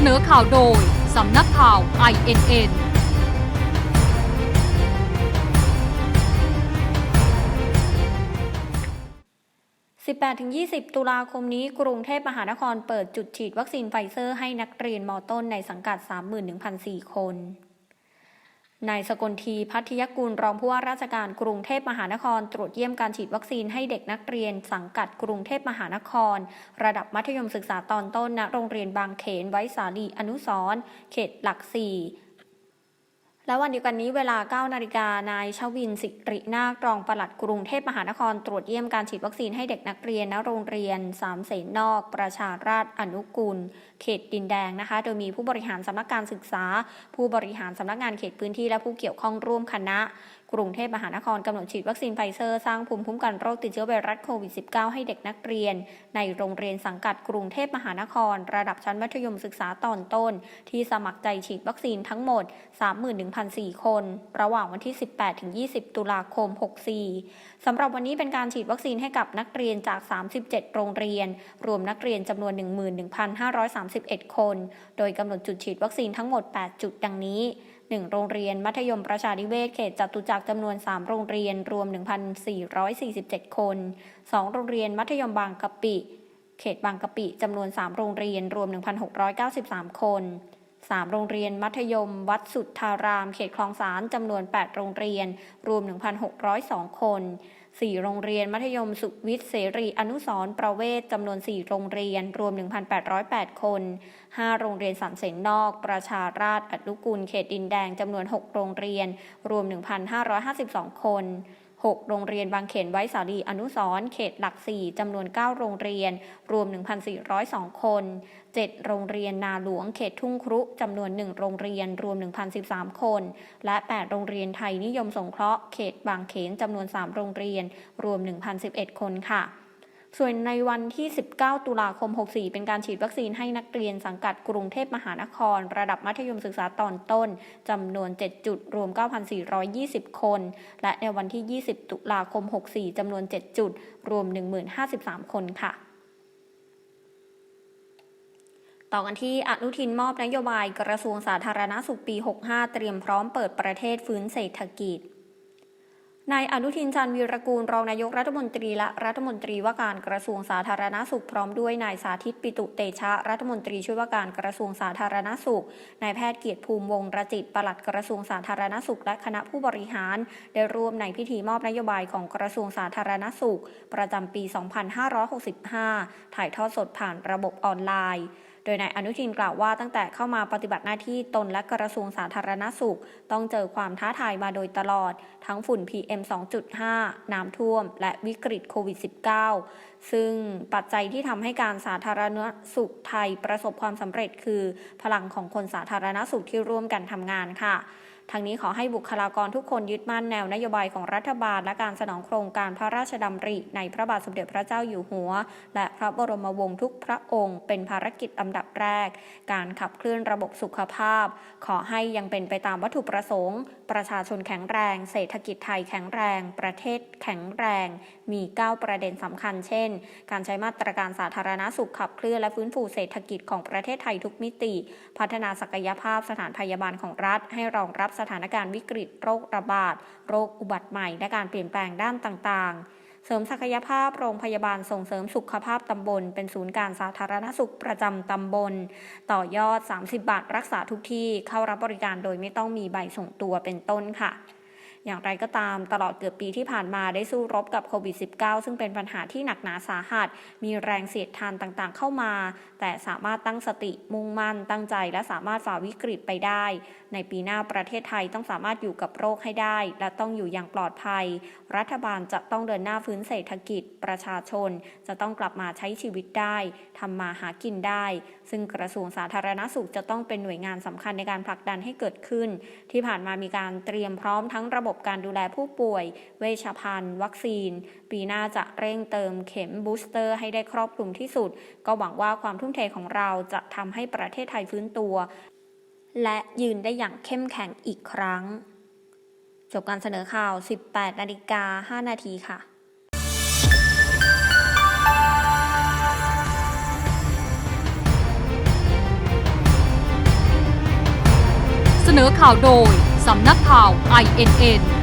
สนอข่าวโดย สำนักข่าว INN 18-20 ตุลาคมนี้กรุงเทพมหานครเปิดจุดฉีดวัคซีนไฟเซอร์ให้นักเรียนมต้นในสังกัด 31,004 คน นายสกลทีพัทยกุลรองผู้ว่าราชการกรุงเทพมหานคร ตรวจเยี่ยมการฉีดวัคซีนให้เด็กนักเรียน สังกัดกรุงเทพมหานคร ระดับมัธยมศึกษาตอนต้นณโรงเรียนบางเขนไว้สาลีอนุสรณเขตหลักสี่ และวันเดียวกันนี้เวลา 9 นาฬิกานายชวินสิรินาครองปลัดกรุงเทพมหานครตรวจเยี่ยมการฉีดวัคซีนให้เด็กนักเรียนณโรงเรียนสามเสนนอก ประชาราษฎรอนุกูล เขตดินแดงนะคะ โดยมีผู้บริหารสำนักการศึกษา ผู้บริหารสำนักงานเขตพื้นที่และผู้เกี่ยวข้องร่วมคณะกรุงเทพมหานครกำหนดฉีดวัคซีนไฟเซอร์สร้างภูมิคุ้มกันโรคติดเชื้อไวรัสโควิด -19 ให้เด็กนักเรียน ในโรงเรียนสังกัดกรุงเทพมหานคร ระดับชั้นมัธยมศึกษาตอนต้น ที่สมัครใจฉีดวัคซีนทั้งหมด 31,004 คน ระหว่างวันที่ 18-20 ตุลาคม 64 สำหรับวันนี้เป็นการฉีดวัคซีนให้กับนักเรียนจาก 37 โรงเรียน รวมนักเรียนจำนวน 11,531 คน โดยกำหนดจุดฉีดวัคซีนทั้งหมด 8 จุดดังนี้ 1 โรงเรียนมัธยมประชานิเวศเขตจตุจักรจำนวน 3 โรงเรียนรวม 1,447 คน 2 โรงเรียนมัธยมบางกะปิ เขตบางกะปิจำนวน 3 โรงเรียนรวม 1,693 คน 3 โรงเรียนมัธยม วัดสุทธาราม เขตคลองสานจำนวน 8 โรงเรียน รวม 1,602 คน 4 โรงเรียน มัธยมสุขวิทย์เสรีอนุสร์ประเวศจำนวน 4 โรงเรียน รวม 1,808 คน 5 โรงเรียนสัมเสนนอก ประชาราษฎร์อนุกูลเขตดินแดงจำนวน 6 โรงเรียน รวม 1,552 คน 6 โรงเรียนบางเขนไว้สาลีอนุสรเขตหลัก 4 จำนวน 9 โรงเรียน รวม 1,402 คน 7 โรงเรียนนาหลวงเขตทุ่งครุจำนวน 1 โรงเรียน รวม 1,013 คน และ 8 โรงเรียนไทยนิยมสงเคราะห์เขตบางเขนจำนวน 3 โรงเรียน รวม 1,011 คนค่ะ ส่วนในวันที่ 19 ตุลาคม 64 เป็นการฉีดวัคซีนให้นักเรียนสังกัดกรุงเทพมหานคร ระดับมัธยมศึกษาตอนต้นจำนวน 7 จุดรวม 9,420 คน และในวันที่ 20 ตุลาคม 64 จำนวน 7 จุด รวม 1053 คนค่ะต่อกันที่อนุทินมอบนโยบายกระทรวงสาธารณสุขปี 65 เตรียมพร้อมเปิดประเทศฟื้นเศรษฐกิจ นายอนุทินจันทร์วีรกูลรองนายกรัฐมนตรีและรัฐมนตรีว่าการกระทรวงสาธารณสุขพร้อมด้วยนายสาธิตปิตุเตชะ รัฐมนตรีช่วยว่าการกระทรวงสาธารณสุขนายแพทย์เกียรติภูมิวงศรจิตปลัดกระทรวงสาธารณสุข และคณะผู้บริหาร ได้ร่วมในพิธีมอบนโยบายของกระทรวงสาธารณสุข ประจำปี 2565 ถ่ายทอดสดผ่านระบบออนไลน์ โดยนายอนุทินกล่าวว่าตั้งแต่เข้ามาปฏิบัติหน้าที่ตนและกระทรวงสาธารณสุข ต้องเจอความท้าทายมาโดยตลอด ทั้งฝุ่น PM 2.5 น้ำท่วม และวิกฤตโควิด -19 ซึ่งปัจจัยที่ทำให้การสาธารณสุขไทยประสบความสำเร็จคือ พลังของคนสาธารณสุขที่ร่วมกันทำงานค่ะ ทั้งนี้ขอให้บุคลากรทุกคนยึดมั่นแนวนโยบายของรัฐบาล และการสนองโครงการพระราชดำริ ในพระบาทสมเด็จพระเจ้าอยู่หัว และพระบรมวงศ์ทุกพระองค์ เป็นภารกิจลำดับแรก การขับเคลื่อนระบบสุขภาพ ขอให้ยังเป็นไปตามวัตถุประสงค์ ประชาชนแข็งแรง เศรษฐกิจไทยแข็งแรง ประเทศแข็งแรง มี 9 ประเด็นสำคัญ เช่น การใช้มาตรการสาธารณสุขขับเคลื่อนและฟื้นฟูเศรษฐกิจของประเทศไทยทุกมิติ พัฒนาศักยภาพสถานพยาบาลของรัฐ ให้รองรับสถานการณ์วิกฤตโรคระบาด โรคอุบัติใหม่ และการเปลี่ยนแปลงด้านต่างๆ เสริมศักยภาพโรงพยาบาลส่งเสริมสุขภาพตำบล เป็นศูนย์การสาธารณสุขประจำตำบล ต่อยอด 30 บาทรักษาทุกที่เข้ารับบริการโดยไม่ต้องมีใบส่งตัวเป็นต้นค่ะ อย่างไรก็ตามตลอดเกือบปีที่ผ่านมาได้สู้รบกับโควิด -19 ซึ่งเป็นปัญหาที่หนักหนาสาหัส มีแรงเสียดทานต่างๆ เข้ามา แต่สามารถตั้งสติมุ่งมั่น ตั้งใจและสามารถฝ่าวิกฤตไปได้ ในปีหน้าประเทศไทยต้องสามารถอยู่กับโรคให้ได้ และต้องอยู่อย่างปลอดภัย รัฐบาลจะต้องเดินหน้าฟื้นเศรษฐกิจ ประชาชน จะต้องกลับมาใช้ชีวิตได้ทำมาหากินได้ ซึ่งกระทรวงสาธารณสุขจะต้องเป็นหน่วยงานสำคัญในการผลักดันให้เกิดขึ้น ที่ผ่านมามีการเตรียมพร้อมทั้งระบบการดูแลผู้ป่วย เวชภัณฑ์ วัคซีน ปีหน้าจะเร่งเติมเข็มบูสเตอร์ให้ได้ครอบคลุมที่สุด ก็หวังว่าความทุ่มเทของเราจะทำให้ประเทศไทยฟื้นตัว และยืนได้อย่างเข้มแข็งอีกครั้ง จบการเสนอข่าว 18นาฬิกา5นาทีค่ะเสนอข่าวโดย สำนักข่าว INN